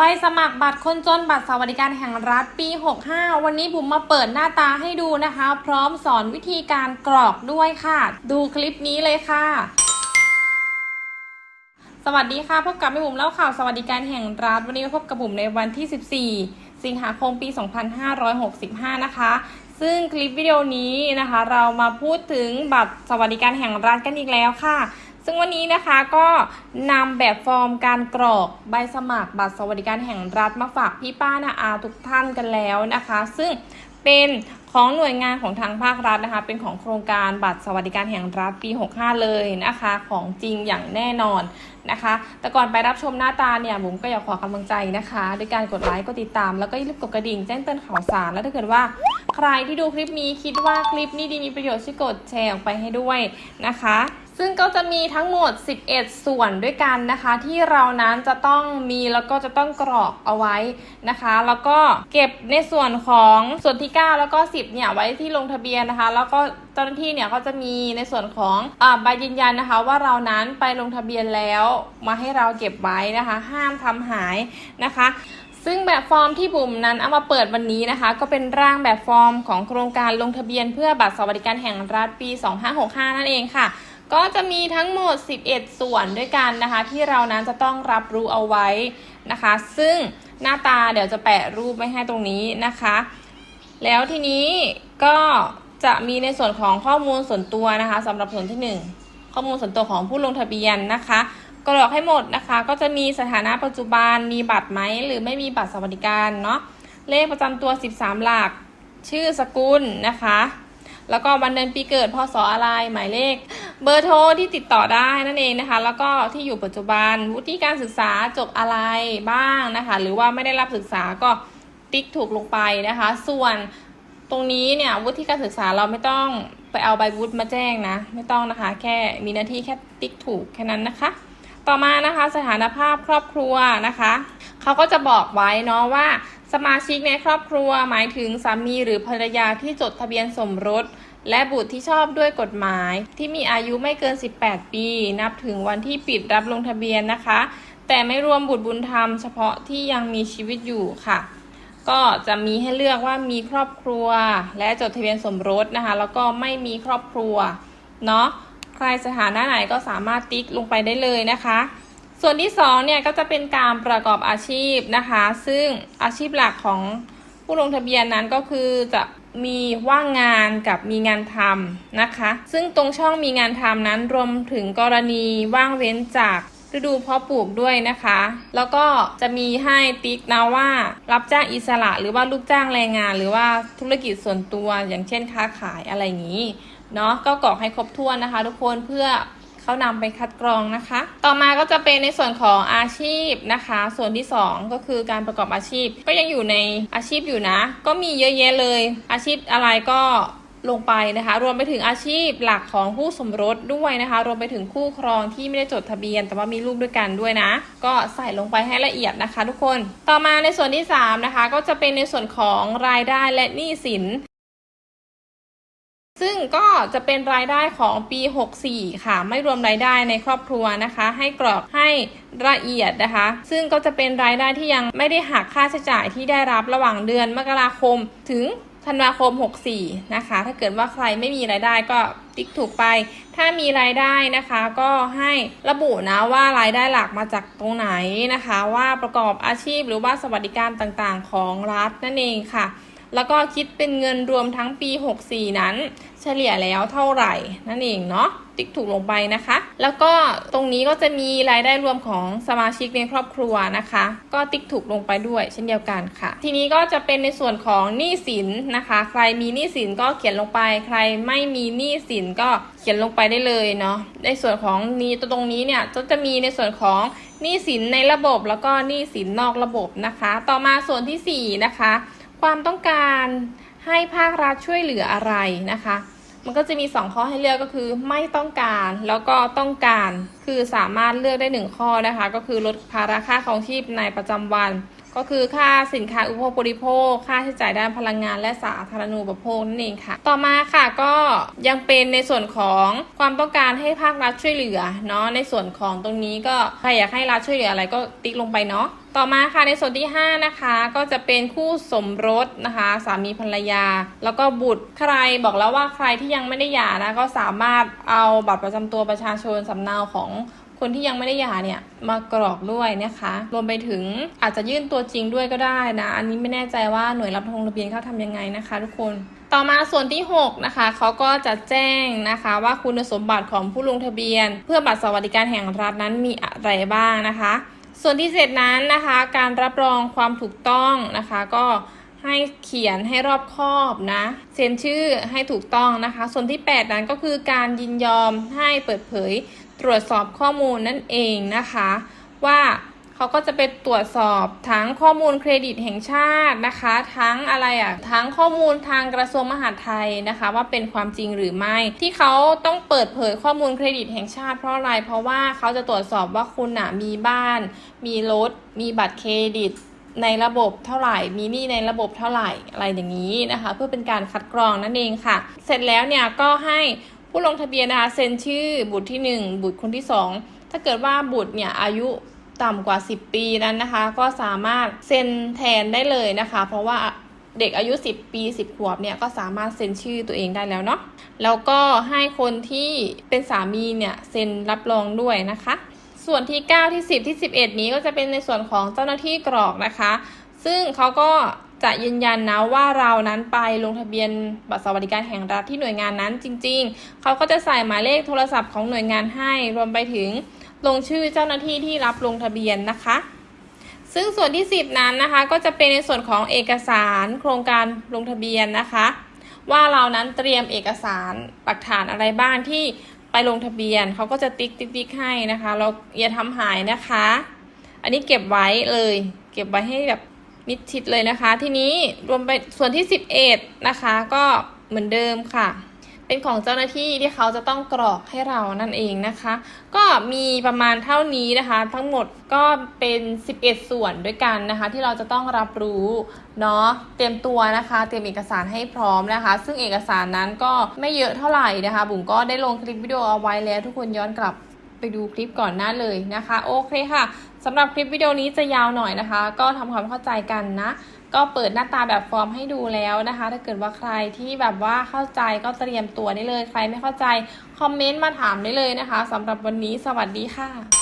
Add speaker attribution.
Speaker 1: ใบสมัครบัตรคนจนบัตรสวัสดิการแห่งรัฐปี 65 วันนี้ผมมาเปิดหน้าตาให้ดูนะคะ พร้อมสอนวิธีการกรอกด้วยค่ะ ดูคลิปนี้เลยค่ะ สวัสดีค่ะ พบกับแม่บุ๋มเล่าข่าวสวัสดิการแห่งรัฐ วันนี้พบกับบุ๋มในวันที่ 14 สิงหาคมปี 2565 นะคะ ซึ่งคลิปวิดีโอนี้นะคะ เรามาพูดถึงบัตรสวัสดิการแห่งรัฐกันอีกแล้วค่ะ ซึ่งวันนี้นะคะก็นำแบบฟอร์มการกรอกใบสมัครบัตรสวัสดิการแห่งรัฐมาฝากพี่ป้านาอาทุกท่านกันแล้วนะคะ ซึ่งเป็นของหน่วยงานของทางภาครัฐนะคะ เป็นของโครงการบัตรสวัสดิการแห่งรัฐปี 65 เลยนะคะ ของจริงอย่างแน่นอนนะคะ แต่ก่อนไปรับชมหน้าตาเนี่ยบุ๋มก็อยากขอกำลังใจนะคะด้วยการกดไลค์กดติดตาม แล้วก็อย่าลืมกดกระดิ่งแจ้งเตือนข่าวสาร แล้วถ้าเกิดว่าใครที่ดูคลิปนี้คิดว่าคลิปนี้ดีมีประโยชน์ช่วยกดแชร์ออกไปให้ด้วยนะคะ ซึ่งก็จะมีทั้งหมด 11 ส่วนด้วยกันนะคะ ที่เรานั้นจะต้องมีแล้วก็จะต้องกรอกเอาไว้นะคะ แล้วก็เก็บในส่วนของส่วนที่ 9 แล้วก็ 10 เนี่ยไว้ที่ลงทะเบียนนะคะ แล้วก็เจ้าหน้าที่เนี่ยก็จะมีในส่วนของอใบยืนยันนะคะ ว่าเรานั้นไปลงทะเบียนแล้วมาให้เราเก็บไว้นะคะ ห้ามทำหายนะคะซึ่งแบบฟอร์มที่บุ๋มนั้นเอามาเปิดวันนี้นะคะ ก็เป็นร่างแบบฟอร์มของโครงการลงทะเบียนเพื่อบัตรสวัสดิการแห่งรัฐปี 2565 นั่นเองค่ะ ก็จะมีทั้งหมด 11 ส่วนด้วยกันนะคะ ที่เรานั้นจะต้องรับรู้เอาไว้นะคะ ซึ่งหน้าตาเดี๋ยวจะแปะรูปไว้ให้ตรงนี้นะคะ แล้วทีนี้ก็จะมีในส่วนของข้อมูลส่วนตัวนะคะสำหรับส่วนที่ 1 ข้อมูลส่วนตัวของผู้ลงทะเบียนนะคะกรอกให้หมดนะคะ ก็จะมีสถานะปัจจุบันมีบัตรไหมหรือไม่มีบัตรสวัสดิการเนาะเลขประจำตัว 13 หลัก ชื่อสกุลนะคะ แล้วก็วันเดือนปีเกิดพศอะไรหมายเลข เบอร์โทรที่ติดต่อได้นั่นเองนะคะ แล้วก็ที่อยู่ปัจจุบันวุฒิการศึกษาจบอะไรบ้างนะคะ หรือว่าไม่ได้รับศึกษาก็ติ๊กถูกลงไปนะคะ ส่วนตรงนี้เนี่ยวุฒิการศึกษาเราไม่ต้องไปเอาใบวุฒิมาแจ้งนะ ไม่ต้องนะคะ แค่มีหน้าที่แค่ติ๊กถูกแค่นั้นนะคะ ต่อมานะคะสถานภาพครอบครัวนะคะ เขาก็จะบอกไว้เนาะว่า สมาชิกในครอบครัวหมายถึงสามีหรือภรรยาที่จดทะเบียนสมรส และบุตรที่ชอบด้วยกฎหมาย ที่มีอายุไม่เกิน 18 ปี นับถึงวันที่ปิดรับลงทะเบียนนะคะ แต่ไม่รวมบุตรบุญธรรมเฉพาะที่ยังมีชีวิตอยู่ค่ะ ก็จะมีให้เลือกว่ามีครอบครัว และจดทะเบียนสมรสนะคะ แล้วก็ไม่มีครอบครัวเนาะใครสถานะไหนก็สามารถติ๊กลงไปได้เลยนะคะ ส่วนที่สองเนี่ยก็จะเป็นการประกอบอาชีพนะคะ ซึ่งอาชีพหลักของผู้ลงทะเบียนนั้นก็คือจะมีว่างงานกับมีงานทำนะคะ ซึ่งตรงช่องมีงานทำนั้นรวมถึงกรณีว่างเว้นจากฤดูเพาะปลูกด้วยนะคะ แล้วก็จะมีให้ติ๊กนะว่า รับจ้างอิสระหรือว่าลูกจ้างแรงงาน หรือว่าธุรกิจส่วนตัวอย่างเช่นค้าขายอะไรอย่างนี้เนาะก็กรอกให้ครบถ้วนนะคะ ทุกคนเพื่อ เขานำไปคัดกรองนะคะ ต่อมาก็จะเป็นในส่วนของอาชีพนะคะ ส่วนที่ 2 ก็คือการประกอบอาชีพ ก็ยังอยู่ในอาชีพอยู่นะ ก็มีเยอะแยะเลย อาชีพอะไรก็ลงไปนะคะ รวมไปถึงอาชีพหลักของผู้สมรสด้วยนะคะ รวมไปถึงคู่ครองที่ไม่ได้จดทะเบียน แต่ว่ามีลูกด้วยกันด้วยนะ ก็ใส่ลงไปให้ละเอียดนะคะ ทุกคน ต่อมาในส่วนที่3นะคะก็จะเป็นในส่วนของรายได้และหนี้สิน ซึ่งก็จะเป็นรายได้ของปี 64 ค่ะ ไม่รวมรายได้ในครอบครัวนะคะ ให้กรอกให้ละเอียดนะคะ ซึ่งก็จะเป็นรายได้ที่ยังไม่ได้หักค่าใช้จ่ายที่ได้รับระหว่างเดือนมกราคมถึงธันวาคม 64 นะคะ ถ้าเกิดว่าใครไม่มีรายได้ก็ติ๊กถูกไป ถ้ามีรายได้นะคะก็ให้ระบุนะว่ารายได้หลักมาจากตรงไหนนะคะ ว่าประกอบอาชีพหรือว่าสวัสดิการต่างๆ ของรัฐนั่นเองค่ะ แล้วก็คิดเป็นเงินรวมทั้งปี 64 นั้น เฉลี่ยแล้วเท่าไหร่นั่นเองเนาะติ๊กถูกลงไปนะคะ แล้วก็ตรงนี้ก็จะมีรายได้รวมของสมาชิกในครอบครัวนะคะ ก็ติ๊กถูกลงไปด้วยเช่นเดียวกันค่ะ ทีนี้ก็จะเป็นในส่วนของหนี้สินนะคะ ใครมีหนี้สินก็เขียนลงไป ใครไม่มีหนี้สินก็เขียนลงไปได้เลยเนาะในส่วนของนี้ตรงนี้เนี่ยก็จะมีในส่วนของหนี้สินในระบบแล้วก็หนี้สินนอกระบบนะคะ ต่อมาส่วนที่สี่นะคะ ความต้องการให้ภาครัฐช่วยเหลืออะไรนะคะ มันก็จะมี 2 ข้อให้เลือกก็คือไม่ต้องการแล้วก็ต้องการคือสามารถเลือกได้ 1 ข้อนะคะ ก็คือลดภาระค่าของชีพในประจำวัน ก็คือค่าสินค้าอุปโภคบริโภค ค่าใช้จ่ายด้านพลังงานและสาธารณูปโภคนั่นเองค่ะ ต่อมาค่ะก็ยังเป็นในส่วนของความต้องการให้ภาครัฐช่วยเหลือเนาะในส่วนของตรงนี้ก็ใครอยากให้รัฐช่วยเหลืออะไรก็ติ๊กลงไปเนาะต่อมาค่ะในส่วนที่ 5 นะคะก็จะเป็นคู่สมรสนะคะ สามีภรรยา แล้วก็บุตรใครบอกแล้วว่าใครที่ยังไม่ได้หย่านะก็สามารถเอาบัตรประจำตัวประชาชนสำเนาของคนที่ยังไม่ได้หย่าเนี่ยมากรอกด้วยนะคะ รวมไปถึงอาจจะยื่นตัวจริงด้วยก็ได้นะ อันนี้ไม่แน่ใจว่าหน่วยรับลงทะเบียนเขาทำยังไงนะคะ ทุกคนต่อมาส่วนที่ 6 นะคะเขาก็จะแจ้งนะคะว่าคุณสมบัติของผู้ลงทะเบียน เพื่อบัตรสวัสดิการแห่งรัฐนั้นมีอะไรบ้างนะคะ ส่วนที่เจ็ดนั้นนะคะ การรับรองความถูกต้องนะคะ ก็ให้เขียนให้รอบคอบนะเซ็นชื่อให้ถูกต้องนะคะ ส่วนที่ 8 นั้นก็คือการยินยอมให้เปิดเผยตรวจสอบข้อมูลนั่นเองนะคะ ว่า เขาก็จะไปตรวจสอบทั้งข้อมูลเครดิตแห่งชาตินะคะ ทั้งอะไรอะทั้งข้อมูลทางกระทรวงมหาดไทยนะคะ ว่าเป็นความจริงหรือไม่ ที่เขาต้องเปิดเผยข้อมูลเครดิตแห่งชาติเพราะอะไร เพราะว่าเขาจะตรวจสอบว่าคุณอะมีบ้าน มีรถ มีบัตรเครดิตในระบบเท่าไหร่ มีหนี้ในระบบเท่าไหร่อะไรอย่างนี้นะคะ เพื่อเป็นการคัดกรองนั่นเองค่ะ เสร็จแล้วเนี่ยก็ให้ผู้ลงทะเบียนนะคะเซ็นชื่อบุตรที่ 1 บุตรคนที่ 2 ถ้าเกิดว่าบุตรเนี่ยอายุ ต่ำกว่า 10 ปีนั้นนะคะ ก็สามารถเซ็นแทนได้เลยนะคะ เพราะว่าเด็กอายุ 10 ปี 10 ขวบเนี่ยก็สามารถเซ็นชื่อตัวเองได้แล้วเนาะแล้วก็ให้คนที่เป็นสามีเนี่ยเซ็นรับรองด้วยนะคะ ส่วนที่ 9 ที่ 10 ที่ 11 นี้ก็จะเป็นในส่วนของเจ้าหน้าที่กรอกนะคะ ซึ่งเขาก็จะยืนยันนะว่าเรานั้นไปลงทะเบียนบัตรสวัสดิการแห่งรัฐที่หน่วยงานนั้นจริง ๆ เขาก็จะใส่หมายเลขโทรศัพท์ของหน่วยงานให้รวมไปถึง ลงชื่อเจ้าหน้าที่ที่รับลงทะเบียนนะคะ ซึ่งส่วนที่ 10 นั้นนะคะ ก็จะเป็นในส่วนของเอกสารโครงการลงทะเบียนนะคะ ว่าเรานั้นเตรียมเอกสารหลักฐานอะไรบ้างที่ไปลงทะเบียนเขาก็จะติ๊กติ๊กติ๊กให้นะคะเราอย่าทำหายนะคะ อันนี้เก็บไว้เลย เก็บไว้ให้แบบมิดชิดเลยนะคะ ทีนี้รวมไปส่วนที่ 11 นะคะ ก็เหมือนเดิมค่ะ เป็นของเจ้าหน้าที่ที่เขาจะต้องกรอกให้เรานั่นเองนะคะ ก็มีประมาณเท่านี้นะคะ ทั้งหมดก็เป็น 11 ส่วนด้วยกันนะคะ ที่เราจะต้องรับรู้เนาะเตรียมตัวนะคะ เตรียมเอกสารให้พร้อมนะคะ ซึ่งเอกสารนั้นก็ไม่เยอะเท่าไหร่นะคะ บุ๋มก็ได้ลงคลิปวิดีโอเอาไว้แล้ว ทุกคนย้อนกลับไปดูคลิปก่อนหน้าเลยนะคะ โอเคค่ะ สำหรับคลิปวิดีโอนี้จะยาวหน่อยนะคะ ก็ทำความเข้าใจกันนะ ก็เปิดหน้าตาแบบฟอร์มให้ดูแล้วนะคะ ถ้าเกิดว่าใครที่แบบว่าเข้าใจก็เตรียมตัวได้เลย ใครไม่เข้าใจคอมเมนต์มาถามได้เลยนะคะสำหรับวันนี้สวัสดีค่ะ